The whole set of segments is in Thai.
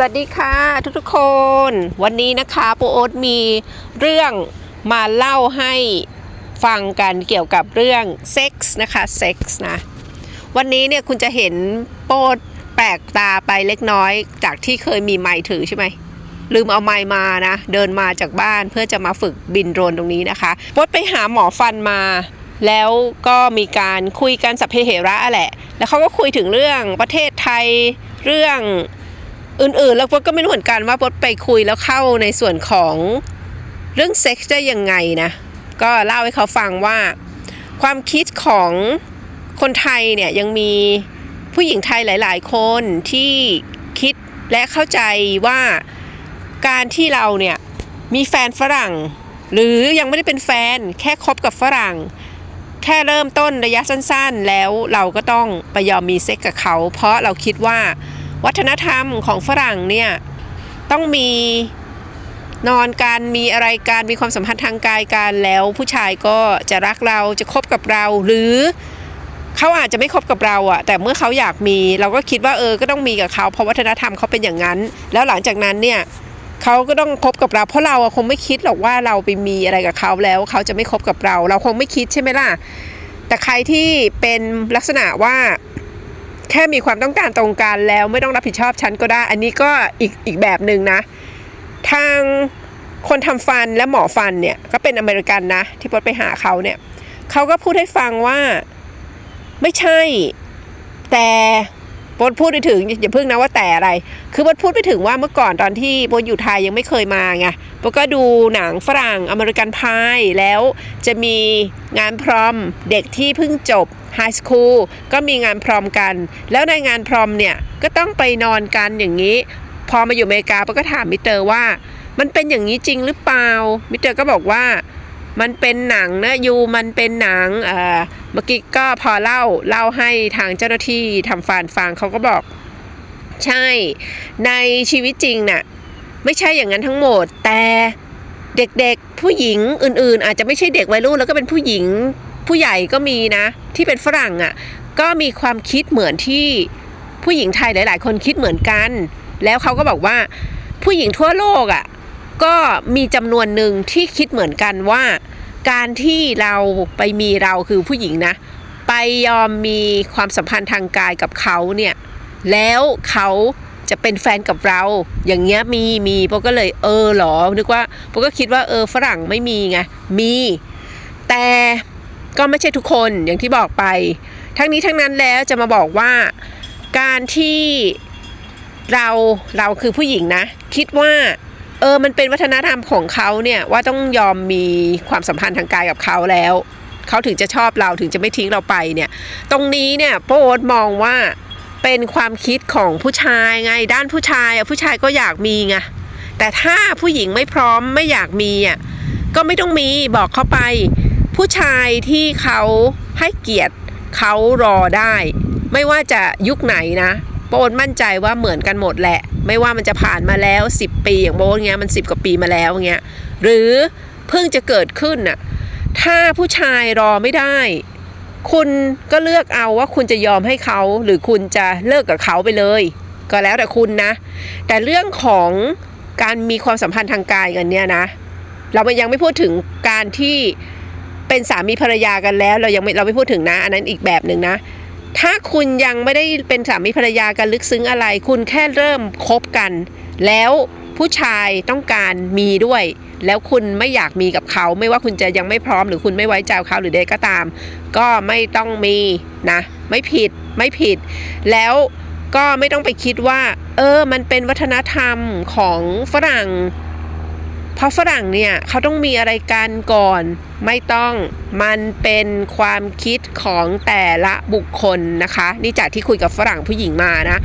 สวัสดีค่ะทุกๆคน วันนี้นะคะโปโอ๊ตมีเรื่องมาเล่าให้ฟังกันเกี่ยวกับเรื่องเซ็กส์นะคะเซ็กส์นะวันนี้เนี่ยคุณจะเห็นโปดแปลกตาไปเล็กน้อยจากที่เคยมีไมค์ถือใช่ไหมลืมเอาไมค์มานะ เดินมาจากบ้านเพื่อจะมาฝึกบินโดรนตรงนี้นะคะโปดไปหาหมอฟันมา แล้วก็มีการคุยกันสัพเพเหระแหละ แล้วเขาก็คุยถึงเรื่องประเทศไทยเรื่อง อื่นๆ แล้วพดก็ไม่รู้เหมือนกันว่าพดไปคุยแล้วเข้าในส่วนของเรื่องเซ็กส์ได้ยังไงนะ ก็เล่าให้เขาฟังว่า ความคิดของคนไทยเนี่ยยังมีผู้หญิงไทยหลาย ๆ คนที่คิดและเข้าใจว่าการที่เราเนี่ยมีแฟนฝรั่ง หรือยังไม่ได้เป็นแฟนแค่คบกับฝรั่ง แค่เริ่มต้นระยะสั้นๆ แล้วเราก็ต้องไปยอมมีเซ็กกับเขา เพราะเราคิดว่า วัฒนธรรมของฝรั่งเนี่ยต้องมีนอนการมีอะไรการมีความสัมพันธ์ทางกายกันแล้วผู้ชายก็จะรักเราจะคบกับเรา หรือเขาอาจจะไม่คบกับเราอะแต่เมื่อเขาอยากมีเราก็คิดว่าเออก็ต้องมีกับเขาเพราะวัฒนธรรมเขาเป็นอย่างนั้น แล้วหลังจากนั้นเนี่ยเขาก็ต้องคบกับเรา เพราะเราคงไม่คิดหรอกว่าเราไปมีอะไรกับเขาแล้วเขาจะไม่คบกับเรา เราคงไม่คิดใช่ไหมล่ะแต่ใครที่เป็นลักษณะว่า แค่มีความต้องการตรงกันแล้วไม่ต้องรับผิดชอบฉันก็ได้ อันนี้ก็อีกอีกแบบหนึ่งนะ ทางคนทำฟันและหมอฟันเนี่ยก็เป็นอเมริกันนะ ที่พดไปหาเขาเนี่ยเขาก็พูดให้ฟังว่า ไม่ใช่ แต่ บดพูดไปถึงอย่าเพิ่งนะว่าแต่อะไร คือบดพูดไปถึงว่าเมื่อก่อนตอนที่บดอยู่ไทยยังไม่เคยมาไงบดก็ดูหนังฝรั่งอเมริกันพายแล้วจะมีงานพรอมเด็กที่เพิ่งจบไฮสคูลก็มีงานพรอมกัน แล้วในงานพรอมเนี่ยก็ต้องไปนอนกันอย่างนี้ พอมาอยู่อเมริกาปก็ถามมิเตอร์ว่า มันเป็นอย่างนี้จริงหรือเปล่ามิเตอร์ก็บอกว่ามันเป็นหนังนะยูมันเป็นหนังเอ่อ เมื่อกี้ก็พอเล่าเล่าให้ทางเจ้าหน้าที่ทำฟานฟังเขาก็บอก ใช่ ในชีวิตจริงน่ะไม่ใช่อย่างนั้นทั้งหมด แต่เด็กๆผู้หญิงอื่นๆ อาจจะไม่ใช่เด็กวัยรุ่นแล้วก็เป็นผู้หญิงผู้ใหญ่ก็มีนะ ที่เป็นฝรั่งอะก็มีความคิดเหมือนที่ผู้หญิงไทยหลาย ๆ คนคิดเหมือนกัน แล้วเขาก็บอกว่าผู้หญิงทั่วโลกอะก็มีจำนวนหนึ่งที่คิดเหมือนกันว่า การที่เราไปมีเราคือผู้หญิงนะ ไปยอมมีความสัมพันธ์ทางกายกับเขาเนี่ย แล้วเขาจะเป็นแฟนกับเรา อย่างเงี้ยมีมีโปก็เลยเออหรอ นึกว่าโปก็คิดว่าเออฝรั่งไม่มีไง มี แต่ก็ไม่ใช่ทุกคนอย่างที่บอกไป ทั้งนี้ทั้งนั้นแล้วจะมาบอกว่าการที่เราเราคือผู้หญิงนะ คิดว่า เออมันเป็นวัฒนธรรมของเขาเนี่ยว่าต้องยอมมีความสัมพันธ์ทางกายกับเขาแล้วเขาถึงจะชอบเราถึงจะไม่ทิ้งเราไปเนี่ย ตรงนี้เนี่ยโป๊ตมองว่าเป็นความคิดของผู้ชายไง ด้านผู้ชายอะผู้ชายก็อยากมีไงแต่ถ้าผู้หญิงไม่พร้อมไม่อยากมีอะก็ไม่ต้องมีบอกเขาไป ผู้ชายที่เขาให้เกียรติเขารอได้ ไม่ว่าจะยุคไหนนะ โบนมั่นใจว่าเหมือนกันหมดแหละ ไม่ว่ามันจะผ่านมาแล้ว 10 ปีอย่างโบนเงี้ยมัน10กว่าปีมาแล้วเงี้ยหรือเพิ่งจะเกิดขึ้นน่ะถ้าผู้ชายรอไม่ได้ คุณก็เลือกเอาว่าคุณจะยอมให้เขาหรือคุณจะเลิกกับเขาไปเลย ก็แล้วแต่คุณนะ แต่เรื่องของการมีความสัมพันธ์ทางกายกันเนี่ยนะ เรายังไม่พูดถึงการที่เป็นสามีภรรยากันแล้ว เรายังไม่เราไม่พูดถึงนะ อันนั้นอีกแบบหนึ่งนะ ถ้าคุณยังไม่ได้เป็นสามีภรรยากันลึกซึ้งอะไร คุณแค่เริ่มคบกัน แล้วผู้ชายต้องการมีด้วย แล้วคุณไม่อยากมีกับเขา ไม่ว่าคุณจะยังไม่พร้อมหรือคุณไม่ไว้ใจเขาหรือใดก็ตาม ก็ไม่ต้องมีนะ ไม่ผิดไม่ผิด แล้วก็ไม่ต้องไปคิดว่า เออ มันเป็นวัฒนธรรมของฝรั่ง เพราะฝรั่งเนี่ยเขาต้องมีอะไรกันก่อน ไม่ต้องมันเป็นความคิดของแต่ละบุคคลนะคะ นี่จากที่คุยกับฝรั่งผู้หญิงมานะ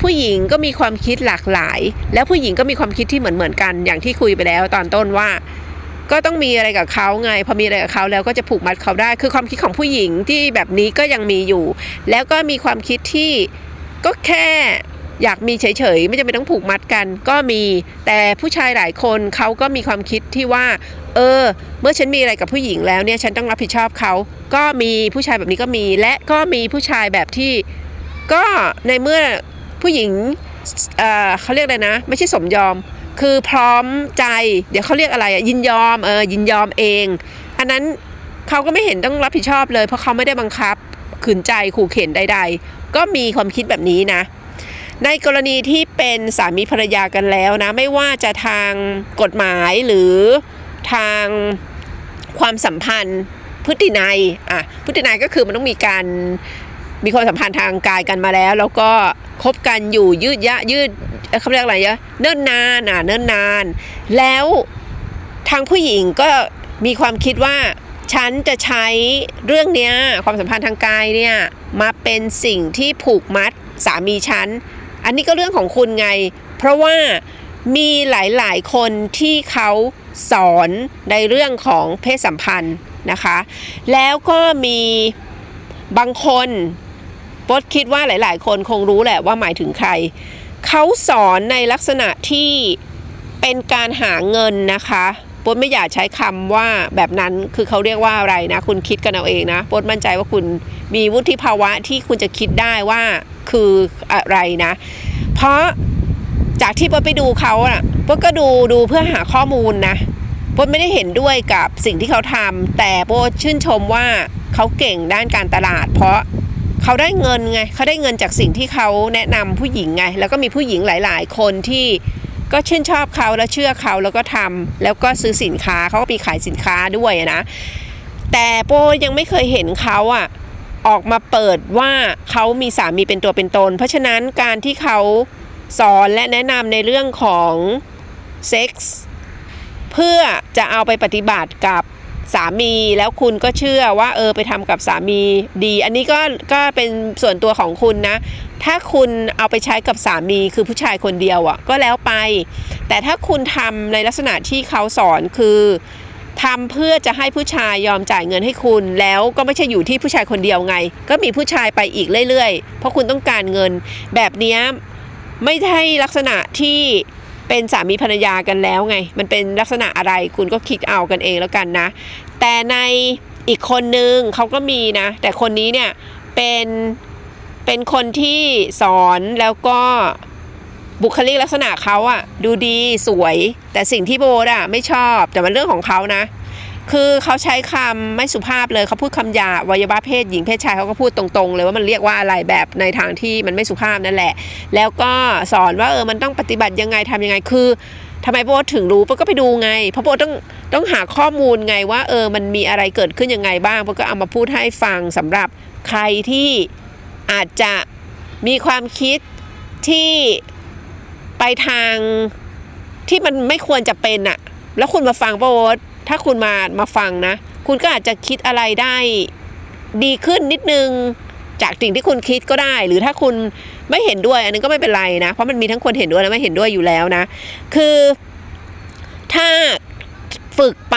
ผู้หญิงก็มีความคิดหลากหลาย แล้วผู้หญิงก็มีความคิดที่เหมือนเหมือนๆกัน อย่างที่คุยไปแล้วตอนต้นว่าก็ต้องมีอะไรกับเขาไง พอมีอะไรกับเขาแล้วก็จะผูกมัดเขาได้ คือความคิดของผู้หญิงที่แบบนี้ก็ยังมีอยู่ แล้วก็มีความคิดที่ก็แค่ อยากมีเฉยๆ ไม่จำเป็นต้องผูกมัดกันก็มี แต่ผู้ชายหลายคนเขาก็มีความคิดที่ว่า เออ เมื่อฉันมีอะไรกับผู้หญิงแล้วเนี่ย ฉันต้องรับผิดชอบเขาก็มีผู้ชายแบบนี้ก็มี และก็มีผู้ชายแบบที่ ก็ในเมื่อผู้หญิงเออเขาเรียกอะไรนะ ไม่ใช่สมยอม คือพร้อมใจ เดี๋ยวเขาเรียกอะไรยินยอมเออยินยอมเอง อันนั้นเขาก็ไม่เห็นต้องรับผิดชอบเลย เพราะเขาไม่ได้บังคับขืนใจขู่เข็นใด ๆ ก็มีความคิดแบบนี้นะ ในกรณีที่เป็นสามีภรรยากันแล้วนะ ไม่ว่าจะทางกฎหมายหรือทางความสัมพันธ์พฤตินัยอะพฤตินัยก็คือมันต้องมีการมีความสัมพันธ์ทางกายกันมาแล้ว แล้วก็คบกันอยู่ยืดยะยืดเอ่อเขาเรียกอะไรเยอะเนิ่นนานอะเนิ่นนาน แล้วทางผู้หญิงก็มีความคิดว่าฉันจะใช้เรื่องเนี้ยความสัมพันธ์ทางกายเนี่ยมาเป็นสิ่งที่ผูกมัดสามีฉัน อันนี้ก็เรื่องของคุณไง เพราะว่ามีหลายๆ คนที่เขาสอนในเรื่องของเพศสัมพันธ์นะคะ แล้วก็มีบางคนปดคิดว่าหลาย ๆ คนคงรู้แหละว่าหมายถึงใคร เขาสอนในลักษณะที่เป็นการหาเงินนะคะ ปดไม่อยากใช้คำว่าแบบนั้นคือเขาเรียกว่าอะไรนะ คุณคิดกันเอาเองนะปดมั่นใจว่าคุณมีวุฒิภาวะที่คุณจะคิดได้ว่าคืออะไรนะ เพราะจากที่ปดไปดูเขาอะปดก็ดูดูเพื่อหาข้อมูลนะปดไม่ได้เห็นด้วยกับสิ่งที่เขาทำแต่ปดชื่นชมว่าเขาเก่งด้านการตลาด เพราะเขาได้เงินไงเขาได้เงินจากสิ่งที่เขาแนะนำผู้หญิงไง แล้วก็มีผู้หญิงหลาย ๆ คนที่ ก็ชื่นชอบเขาแล้วเชื่อเขาแล้วก็ทำแล้วก็ซื้อสินค้าเขาก็มีขายสินค้าด้วยนะแต่โปยังไม่เคยเห็นเขาอะออกมาเปิดว่าเขามีสามีเป็นตัวเป็นตน เพราะฉะนั้นการที่เขาสอนและแนะนำในเรื่องของเซ็กส์เพื่อจะเอาไปปฏิบัติกับ สามีแล้วคุณก็เชื่อว่าเออไปทำกับสามีดี อันนี้ก็ก็เป็นส่วนตัวของคุณนะ ถ้าคุณเอาไปใช้กับสามีคือผู้ชายคนเดียวอะ่ะก็แล้วไป แต่ถ้าคุณทำในลักษณะที่เขาสอนคือทำเพื่อจะให้ผู้ชายยอมจ่ายเงินให้คุณ แล้วก็ไม่ใช่อยู่ที่ผู้ชายคนเดียวไง ก็มีผู้ชายไปอีกเรื่อยๆ เพราะคุณต้องการเงินแบบนี้ไม่ใช่ลักษณะที่ เป็นสามีภรรยากันแล้วไง มันเป็นลักษณะอะไรคุณก็คิดเอากันเองแล้วกันนะ แต่ในอีกคนนึงเขาก็มีนะ แต่คนนี้เนี่ยเป็นเป็นคนที่สอนแล้วก็บุคลิกลักษณะเขาอะดูดีสวย แต่สิ่งที่โบดอะไม่ชอบแต่มันเรื่องของเขานะ คือเขาใช้คำไม่สุภาพเลยเขาพูดคำหยาบวัยวะเพศหญิงเพศชายเขาก็พูดตรงๆ เลยว่ามันเรียกว่าอะไรแบบในทางที่มันไม่สุภาพนั่นแหละ แล้วก็สอนว่าเออมันต้องปฏิบัติยังไงทำยังไงคือทำไมโบถึงรู้โบก็ไปดูไง เพราะโบต้องต้องหาข้อมูลไงว่าเออมันมีอะไรเกิดขึ้นยังไงบ้างโบก็เอามาพูดให้ฟังสำหรับใครที่อาจจะมีความคิดที่ไปทางที่มันไม่ควรจะเป็นอะแล้วคุณมาฟังโบ ถ้าคุณมามาฟังนะ คุณก็อาจจะคิดอะไรได้ดีขึ้นนิดนึงจากสิ่งที่คุณคิดก็ได้ หรือถ้าคุณไม่เห็นด้วย อันนั้นก็ไม่เป็นไรนะ เพราะมันมีทั้งคนเห็นด้วยและไม่เห็นด้วยอยู่แล้วนะ คือถ้าฝึกไป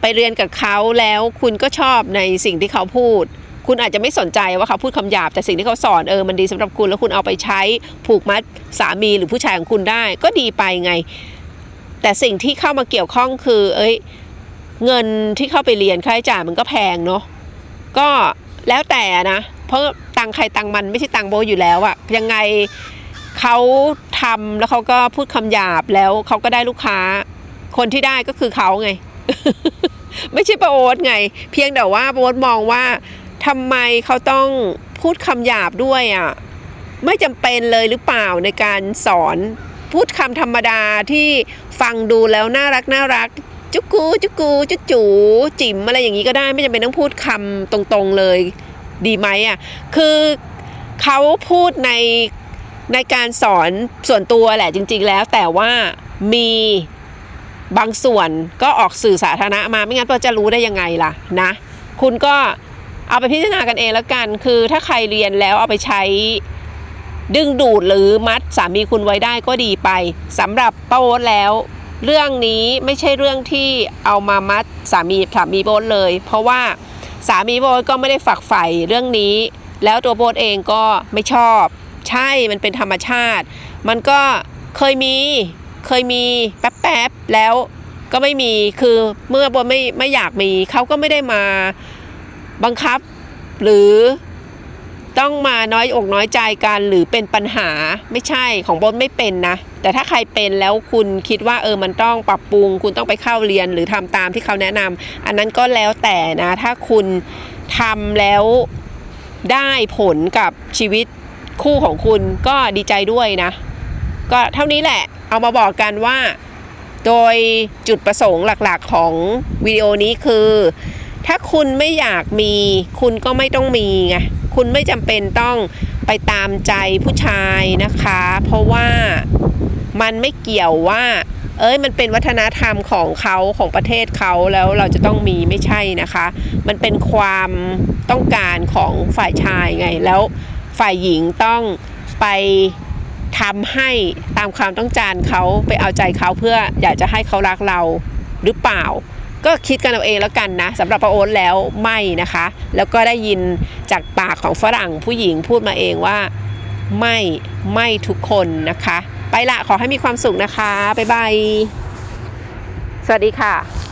ไปเรียนกับเขาแล้วคุณก็ชอบในสิ่งที่เขาพูด คุณอาจจะไม่สนใจว่าเขาพูดคำหยาบแต่สิ่งที่เขาสอนเออมันดีสำหรับคุณแล้วคุณเอาไปใช้ผูกมัดสามีหรือผู้ชายของคุณได้ ก็ดีไปไง แต่สิ่งที่เข้ามาเกี่ยวข้องคือ เอ้ย เงินที่เข้าไปเรียนค่าใช้จ่ายมันก็แพงเนาะก็แล้วแต่นะ เพราะตังใครตังมันไม่ใช่ตังโบอยู่แล้วอะยังไงเขาทำแล้วเขาก็พูดคำหยาบแล้วเขาก็ได้ลูกค้า คนที่ได้ก็คือเขาไง ไม่ใช่ป้าโอ๊ตไง เพียงแต่ว่าป้าโอ๊ตมองว่าทำไมเขาต้องพูดคำหยาบด้วยอะไม่จำเป็นเลยหรือเปล่าในการสอน พูดคำธรรมดาที่ฟังดูแล้วน่ารักน่ารัก จุกกูจุกกูจุจูจิ๋มอะไรอย่างนี้ก็ได้ไม่จำเป็นต้องพูดคำตรงๆเลยดีไหมอะคือเขาพูดในในการสอนส่วนตัวแหละจริง ๆ แล้วแต่ว่ามีบางส่วนก็ออกสื่อสาธารณะมาไม่งั้นเราจะรู้ได้ยังไงล่ะนะ คุณก็เอาไปพิจารณากันเองแล้วกัน คือถ้าใครเรียนแล้วเอาไปใช้ดึงดูดหรือมัดสามีคุณไว้ได้ก็ดีไปสำหรับป้าโอ๊ตแล้ว เรื่องนี้ไม่ใช่เรื่องที่เอามามัดสามีสามีโบทเลย เพราะว่าสามีโบทก็ไม่ได้ฝักใฝ่เรื่องนี้ แล้วตัวโบทเองก็ไม่ชอบ ใช่มันเป็นธรรมชาติ มันก็เคยมีเคยมีแป๊บๆแล้วก็ไม่มีคือเมื่อโบทไม่ไม่อยากมีเขาก็ไม่ได้มาบังคับ หรือต้องมาน้อยอกน้อยใจกันหรือเป็นปัญหาไม่ใช่ของโบนไม่เป็นนะ แต่ถ้าใครเป็นแล้วคุณคิดว่าเออมันต้องปรับปรุง คุณต้องไปเข้าเรียนหรือทำตามที่เขาแนะนำอันนั้นก็แล้วแต่นะ ถ้าคุณทำแล้วได้ผลกับชีวิตคู่ของคุณก็ดีใจด้วยนะ ก็เท่านี้แหละเอามาบอกกันว่า โดยจุดประสงค์หลักๆของวิดีโอนี้คือ ถ้าคุณไม่อยากมีคุณก็ไม่ต้องมีไง คุณไม่จำเป็นต้องไปตามใจผู้ชายนะคะ เพราะว่ามันไม่เกี่ยวว่า เอ้ยมันเป็นวัฒนธรรมของเขาของประเทศเขาแล้วเราจะต้องมีไม่ใช่นะคะ มันเป็นความต้องการของฝ่ายชายไง แล้วฝ่ายหญิงต้องไปทำให้ตามความต้องการเขาไปเอาใจเขาเพื่ออยากจะให้เขารักเราหรือเปล่า ก็คิดกันเอาเองแล้วกันนะสำหรับป้าโอ๊ตแล้วไม่นะคะ แล้วก็ได้ยินจากปากของฝรั่งผู้หญิงพูดมาเองว่าไม่ไม่ทุกคนนะคะ ไปละขอให้มีความสุขนะคะ บ๊ายบาย สวัสดีค่ะ